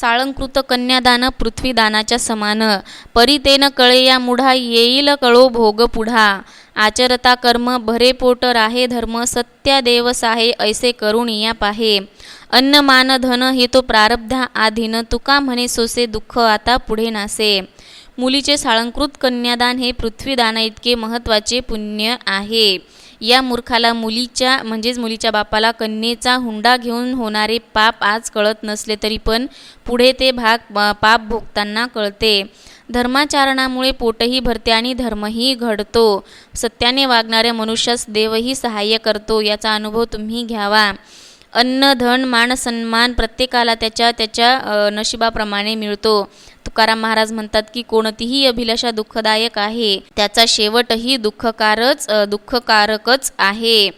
साळंकृत कन्यादान पृथ्वीदानाच्या समान. परितेन कळे या मुढा येईल कळो भोग पुढा. आचरता कर्म भरे पोट राहे धर्म सत्या देव साहे ऐसे करून या पाहे. अन्न मान धन हे तो प्रारब्धा आधीन तुका म्हणे सोसे दुःख आता पुढे नासे. मुलीचे साळंकृत कन्यादान हे पृथ्वीदानाइतके महत्त्वाचे पुण्य आहे. या मूर्खाला मुलीच्या म्हणजेच मुलीच्या बापाला कन्येचा हुंडा घेऊन होणारे पाप आज कळत नसले तरी पण पुढे ते भाग पाप भोगताना कळते. धर्माचारणामुळे पोटही भरते आणि धर्मही घडतो. सत्याने वागणाऱ्या मनुष्यास देवही सहाय्य करतो याचा अनुभव तुम्ही घ्यावा. अन्न धन मान सन्मान प्रत्येकाला त्याच्या त्याच्या नशिबाप्रमाणे मिळतो. तुकाराम महाराज म्हणतात की कोणतीही अभिलाषा दुःखदायक आहे. त्याचा शेवटही दुःखकारच दुःखकारकच आहे.